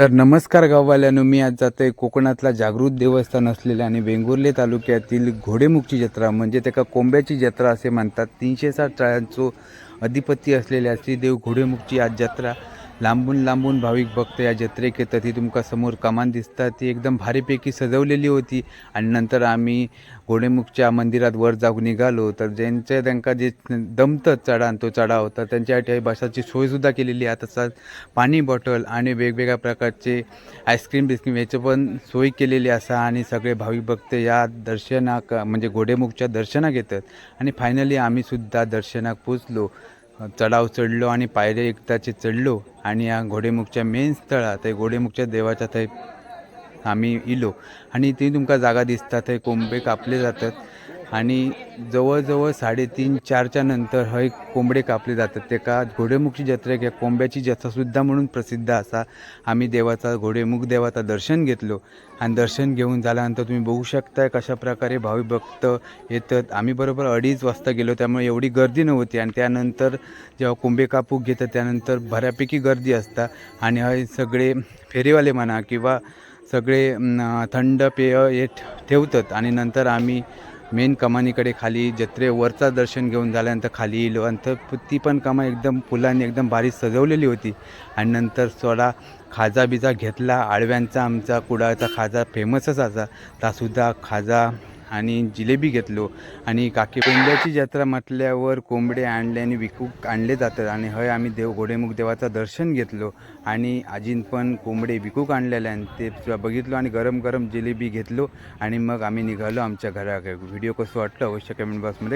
तर नमस्कार गाववाल्यानं मी आज जातो आहे कोकणातला जागृत देवस्थान असलेल्या आणि वेंगुर्ले तालुक्यातील घोडेमुखची जत्रा म्हणजे त्याका कोंब्याची जत्रा असे म्हणतात. तीनशे साठ तळ्यांचो अधिपती असलेल्या श्रीदेव घोडेमुखची आज जत्रा. लांबून लांबून भाविक भक्त या जत्रेक येतात. ही तुमका समोर कमान दिसतात ती एकदम भारीपैकी सजवलेली होती. आणि नंतर आम्ही घोडेमुखच्या मंदिरात वर जाऊन निघालो. तर ज्यांचे त्यांका जे दमतं चढान तो चढाव तर त्यांच्यासाठी बसाची सोयसुद्धा केलेली आहे. तसंच पाणी बॉटल आणि वेगवेगळ्या प्रकारचे आईस्क्रीम बिस्क्रीम याची पण सोय केलेली असा आणि सगळे भाविक भक्त या दर्शनाक म्हणजे घोडेमुखच्या दर्शनाक येतात. आणि फायनली आम्ही सुद्धा दर्शनाक पोचलो चढाव चढलो आणि पायऱ्या एकदाचे चढलो आणि या घोडेमुखच्या मेन स्थळ स्थळात थंय घोडेमुखच्या देवाच्या थंय आम्ही इलो. आणि ती तुमकां जागा दिसता थंय कोंबे कापले जातात. आणि जवळजवळ साडेतीन चारच्या नंतर हय कोंबडे कापले जातात. तेका घोडेमुखची जत्रा किंवा कोंब्याची जत्रासुद्धा म्हणून प्रसिद्ध असा आम्ही देवाचा घोडेमुख देवाचा दर्शन घेतलो. आणि दर्शन घेऊन झाल्यानंतर तुम्ही बघू शकताय कशा प्रकारे भक्त येतात. आम्ही बरोबर अडीच वाजता गेलो त्यामुळे एवढी गर्दी नव्हती. आणि त्यानंतर जेव्हा कोंबे कापूक घेतात त्यानंतर बऱ्यापैकी गर्दी असता. आणि हय सगळे फेरीवाले म्हणा किंवा सगळे थंड पेय हे ठेवतात. आणि नंतर आम्ही मेन कमानीकडे खाली जत्रेवरचा दर्शन घेऊन झाल्यानंतर खाली येलो. आणि तर ती पण कमा एकदम फुलांनी एकदम भारी सजवलेली होती. आणि नंतर थोडा खाजा बिजा घेतला. आळव्यांचा आमचा कुडाळचा खाजा फेमसच असा तासुद्धा खाजा आणि जिलेबी घेतलो. आणि काकी कोंबड्याची जत्रा म्हटल्यावर कोंबडे आणले आणि विकूक आणले जातात. आणि हय आम्ही देव घोडेमुख देवाचं दर्शन घेतलो. आणि आजीन पण कोंबडे विकूक आणलेले आणि ते बघितलो आणि गरम गरम जिलेबी घेतलो. आणि मग आम्ही निघालो आमच्या घराकडे. व्हिडिओ कसं वाटलं अवश्य कमेंट बॉक्समध्ये